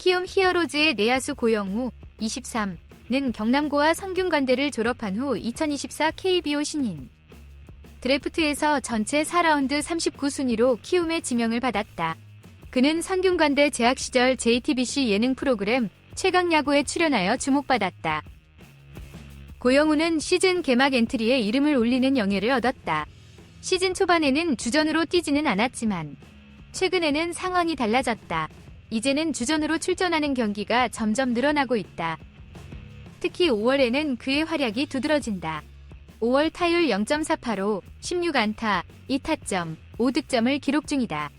키움 히어로즈의 내야수 고영우 23는 경남고와 성균관대를 졸업한 후 2024 KBO 신인. 드래프트에서 전체 4라운드 39순위로 키움의 지명을 받았다. 그는 성균관대 재학 시절 JTBC 예능 프로그램 최강야구에 출연하여 주목받았다. 고영우는 시즌 개막 엔트리에 이름을 올리는 영예를 얻었다. 시즌 초반에는 주전으로 뛰지는 않았지만 최근에는 상황이 달라졌다. 이제는 주전으로 출전하는 경기가 점점 늘어나고 있다. 특히 5월에는 그의 활약이 두드러진다. 5월 타율 0.48로 16안타, 2타점, 5득점을 기록 중이다.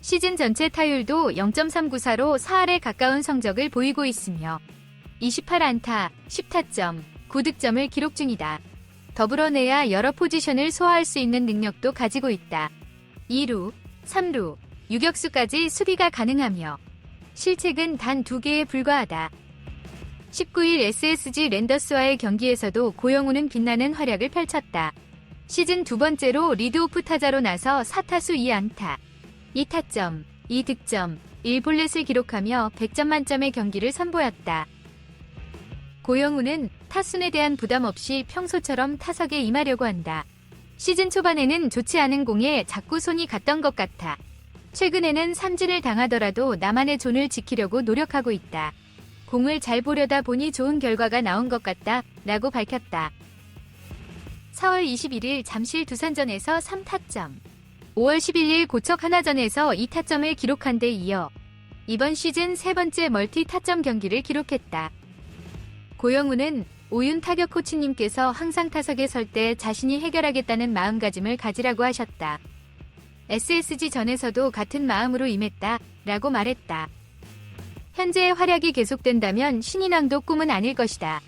시즌 전체 타율도 0.394로 4할에 가까운 성적을 보이고 있으며 28안타, 10타점, 9득점을 기록 중이다. 더불어 내야 여러 포지션을 소화할 수 있는 능력도 가지고 있다. 2루, 3루, 유격수까지 수비가 가능하며 실책은 단 두 개에 불과하다. 19일 SSG 랜더스와의 경기에서도 고영우는 빛나는 활약을 펼쳤다. 시즌 두 번째로 리드오프 타자로 나서 4타수 2안타, 2타점, 2득점, 1볼넷을 기록하며 100점 만점의 경기를 선보였다. 고영우는 타순에 대한 부담 없이 평소처럼 타석에 임하려고 한다. 시즌 초반에는 좋지 않은 공에 자꾸 손이 갔던 것 같아. 최근에는 삼진을 당하더라도 나만의 존을 지키려고 노력하고 있다. 공을 잘 보려다 보니 좋은 결과가 나온 것 같다. 라고 밝혔다. 4월 21일 잠실 두산전에서 3타점. 5월 11일 고척 하나전에서 2타점을 기록한 데 이어 이번 시즌 세 번째 멀티 타점 경기를 기록했다. 고영우는 오윤 타격 코치님께서 항상 타석에 설 때 자신이 해결하겠다는 마음가짐을 가지라고 하셨다. SSG 전에서도 같은 마음으로 임했다. 라고 말했다. 현재의 활약이 계속된다면 신인왕도 꿈은 아닐 것이다.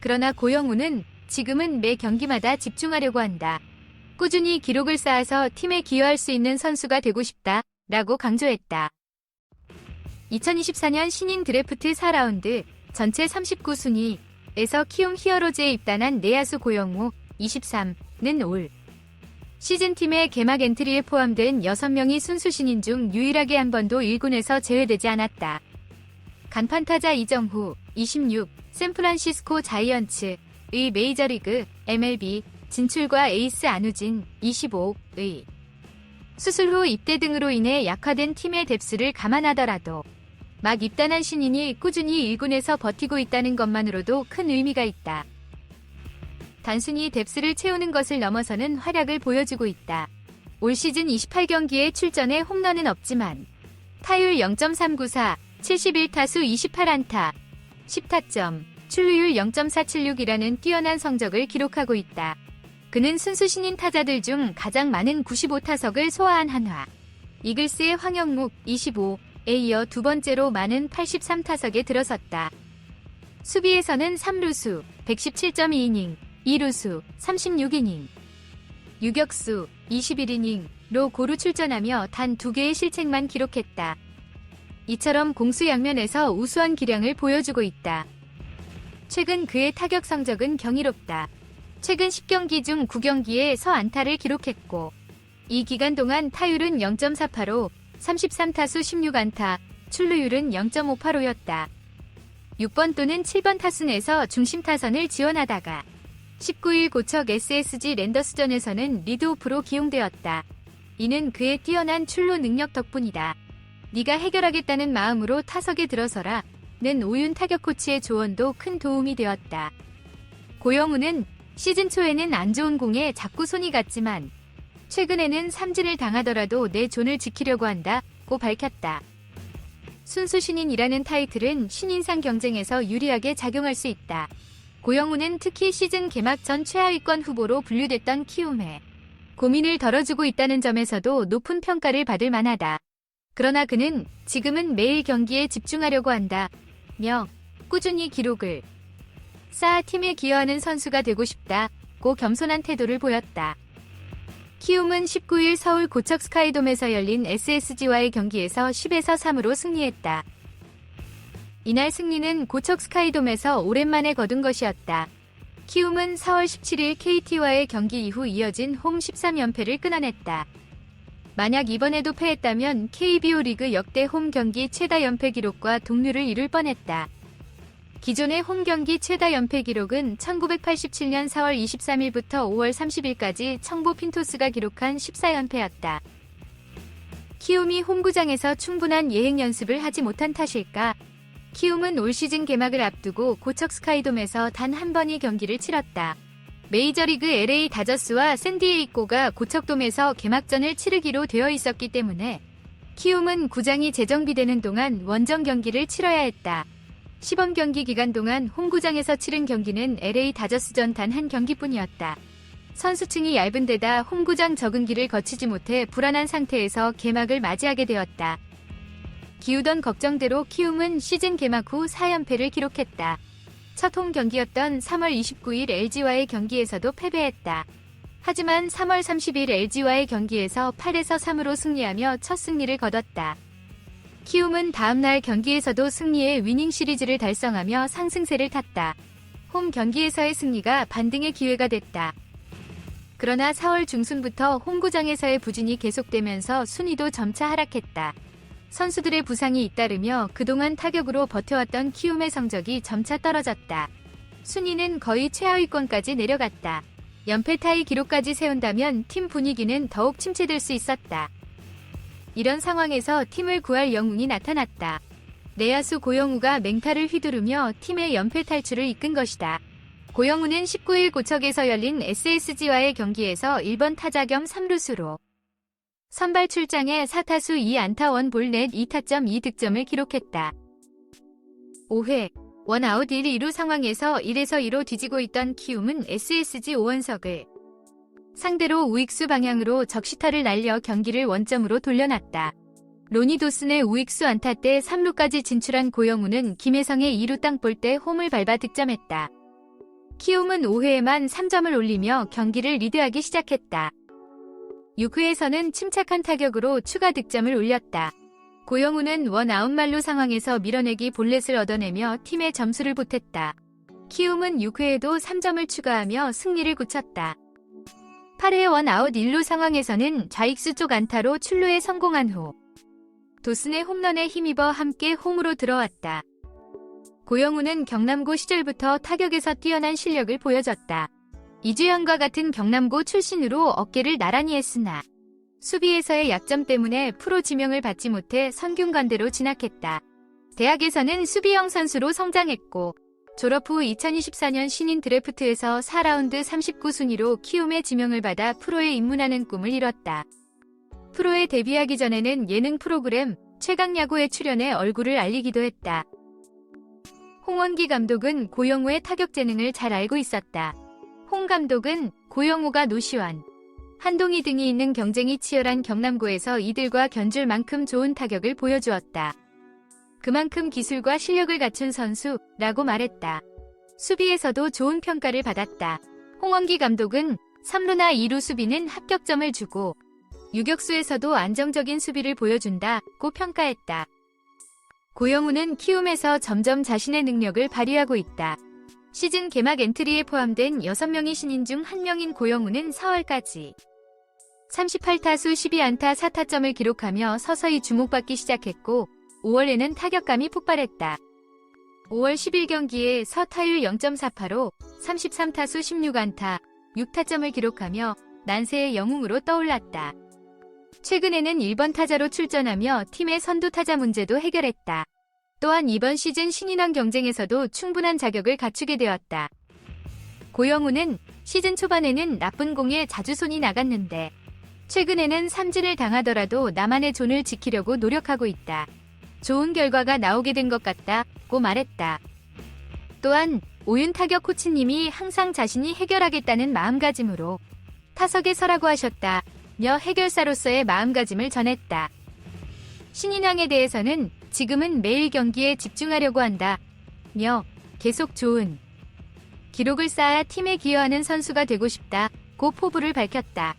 그러나 고영우는 지금은 매 경기마다 집중하려고 한다. 꾸준히 기록을 쌓아서 팀에 기여할 수 있는 선수가 되고 싶다. 라고 강조했다. 2024년 신인 드래프트 4라운드 전체 39순위에서 키움 히어로즈에 입단한 내야수 고영우 23는 올 시즌팀의 개막 엔트리에 포함된 6명이 순수 신인 중 유일하게 한 번도 1군에서 제외되지 않았다. 간판 타자 이정후 26 샌프란시스코 자이언츠의 메이저리그 MLB 진출과 에이스 안우진 25의 수술 후 입대 등으로 인해 약화된 팀의 뎁스를 감안하더라도 막 입단한 신인이 꾸준히 1군에서 버티고 있다는 것만으로도 큰 의미가 있다. 단순히 뎁스를 채우는 것을 넘어서는 활약을 보여주고 있다. 올 시즌 28경기에 출전해 홈런은 없지만 타율 0.394, 71타수 28안타, 10타점, 출루율 0.476이라는 뛰어난 성적을 기록하고 있다. 그는 순수 신인 타자들 중 가장 많은 95타석을 소화한 한화. 이글스의 황영묵 25에 이어 두 번째로 많은 83타석에 들어섰다. 수비에서는 3루수 117.2이닝, 2루수 36이닝, 유격수 21이닝로 고루 출전하며 단두 개의 실책만 기록했다. 이처럼 공수 양면에서 우수한 기량을 보여주고 있다. 최근 그의 타격 성적은 경이롭다. 최근 10경기 중 9경기에 서 안타를 기록했고 이 기간 동안 타율은 0.48로 33타수 16안타, 출루율은 0.58호였다. 6번 또는 7번 타순에서 중심 타선을 지원하다가 19일 고척 SSG 랜더스전에서는 리드오프로 기용되었다. 이는 그의 뛰어난 출루 능력 덕분이다. 네가 해결하겠다는 마음으로 타석에 들어서라. 는 오윤 타격 코치의 조언도 큰 도움이 되었다. 고영우는 시즌 초에는 안 좋은 공에 자꾸 손이 갔지만 최근에는 삼진을 당하더라도 내 존을 지키려고 한다고 밝혔다. 순수 신인이라는 타이틀은 신인상 경쟁에서 유리하게 작용할 수 있다. 고영우는 특히 시즌 개막 전 최하위권 후보로 분류됐던 키움에 고민을 덜어주고 있다는 점에서도 높은 평가를 받을 만하다. 그러나 그는 지금은 매일 경기에 집중하려고 한다. 며 꾸준히 기록을 쌓아 팀에 기여하는 선수가 되고 싶다고 겸손한 태도를 보였다. 키움은 19일 서울 고척 스카이돔에서 열린 SSG와의 경기에서 10에서 3으로 승리했다. 이날 승리는 고척 스카이돔에서 오랜만에 거둔 것이었다. 키움은 4월 17일 KT와의 경기 이후 이어진 홈 13연패를 끊어냈다. 만약 이번에도 패했다면 KBO 리그 역대 홈 경기 최다 연패 기록과 동률을 이룰 뻔했다. 기존의 홈 경기 최다 연패 기록은 1987년 4월 23일부터 5월 30일까지 청보 핀토스가 기록한 14연패였다. 키움이 홈구장에서 충분한 예행 연습을 하지 못한 탓일까? 키움은 올 시즌 개막을 앞두고 고척 스카이돔에서 단 한 번의 경기를 치렀다. 메이저리그 LA 다저스와 샌디에이코가 고척돔에서 개막전을 치르기로 되어 있었기 때문에 키움은 구장이 재정비되는 동안 원정 경기를 치러야 했다. 시범 경기 기간 동안 홈구장에서 치른 경기는 LA 다저스전 단 한 경기뿐이었다. 선수층이 얇은 데다 홈구장 적응기를 거치지 못해 불안한 상태에서 개막을 맞이하게 되었다. 기우던 걱정대로 키움은 시즌 개막 후 4연패를 기록했다. 첫 홈 경기였던 3월 29일 LG와의 경기에서도 패배했다. 하지만 3월 30일 LG와의 경기에서 8에서 3으로 승리하며 첫 승리를 거뒀다. 키움은 다음날 경기에서도 승리의 위닝 시리즈를 달성하며 상승세를 탔다. 홈 경기에서의 승리가 반등의 기회가 됐다. 그러나 4월 중순부터 홈구장에서의 부진이 계속되면서 순위도 점차 하락했다. 선수들의 부상이 잇따르며 그동안 타격으로 버텨왔던 키움의 성적이 점차 떨어졌다. 순위는 거의 최하위권까지 내려갔다. 연패 타이 기록까지 세운다면 팀 분위기는 더욱 침체될 수 있었다. 이런 상황에서 팀을 구할 영웅이 나타났다. 내야수 고영우가 맹타를 휘두르며 팀의 연패 탈출을 이끈 것이다. 고영우는 19일 고척에서 열린 SSG와의 경기에서 1번 타자 겸 3루수로 선발 출장에 4타수 2안타 원볼넷 2타점 2득점을 기록했다. 5회 원아웃 1, 2루 상황에서 1에서 2로 뒤지고 있던 키움은 SSG 오원석을 상대로 우익수 방향으로 적시타를 날려 경기를 원점으로 돌려놨다. 로니 도슨의 우익수 안타 때 3루까지 진출한 고영우는 김혜성의 2루 땅볼 때 홈을 밟아 득점했다. 키움은 5회에만 3점을 올리며 경기를 리드하기 시작했다. 6회에서는 침착한 타격으로 추가 득점을 올렸다. 고영우는 원 아웃말루 상황에서 밀어내기 볼넷을 얻어내며 팀의 점수를 보탰다. 키움은 6회에도 3점을 추가하며 승리를 굳혔다. 8회 원 아웃 1루 상황에서는 좌익수 쪽 안타로 출루에 성공한 후 도슨의 홈런에 힘입어 함께 홈으로 들어왔다. 고영우는 경남고 시절부터 타격에서 뛰어난 실력을 보여줬다. 이주영과 같은 경남고 출신으로 어깨를 나란히 했으나 수비에서의 약점 때문에 프로 지명을 받지 못해 선균관대로 진학했다. 대학에서는 수비형 선수로 성장했고 졸업 후 2024년 신인 드래프트에서 4라운드 39순위로 키움의 지명을 받아 프로에 입문하는 꿈을 이뤘다. 프로에 데뷔하기 전에는 예능 프로그램 최강야구에 출연해 얼굴을 알리기도 했다. 홍원기 감독은 고영우의 타격 재능을 잘 알고 있었다. 홍 감독은 고영우가 노시환, 한동희 등이 있는 경쟁이 치열한 경남고에서 이들과 견줄 만큼 좋은 타격을 보여주었다. 그만큼 기술과 실력을 갖춘 선수라고 말했다. 수비에서도 좋은 평가를 받았다. 홍원기 감독은 3루나 2루 수비는 합격점을 주고 유격수에서도 안정적인 수비를 보여준다고 평가했다. 고영우는 키움에서 점점 자신의 능력을 발휘하고 있다. 시즌 개막 엔트리에 포함된 6명의 신인 중 1명인 고영우는 4월까지 38타수 12안타 4타점을 기록하며 서서히 주목받기 시작했고 5월에는 타격감이 폭발했다. 5월 11경기에 서타율 0.48로 33타수 16안타 6타점을 기록하며 난세의 영웅으로 떠올랐다. 최근에는 1번 타자로 출전하며 팀의 선두 타자 문제도 해결했다. 또한 이번 시즌 신인왕 경쟁에서도 충분한 자격을 갖추게 되었다. 고영우는 시즌 초반에는 나쁜 공에 자주 손이 나갔는데 최근에는 삼진을 당하더라도 나만의 존을 지키려고 노력하고 있다. 좋은 결과가 나오게 된 것 같다고 말했다. 또한 오윤 타격 코치님이 항상 자신이 해결하겠다는 마음가짐으로 타석에 서라고 하셨다. 며 해결사로서의 마음가짐을 전했다. 신인왕에 대해서는 지금은 매일 경기에 집중하려고 한다. 며 계속 좋은 기록을 쌓아 팀에 기여하는 선수가 되고 싶다. 고 포부를 밝혔다.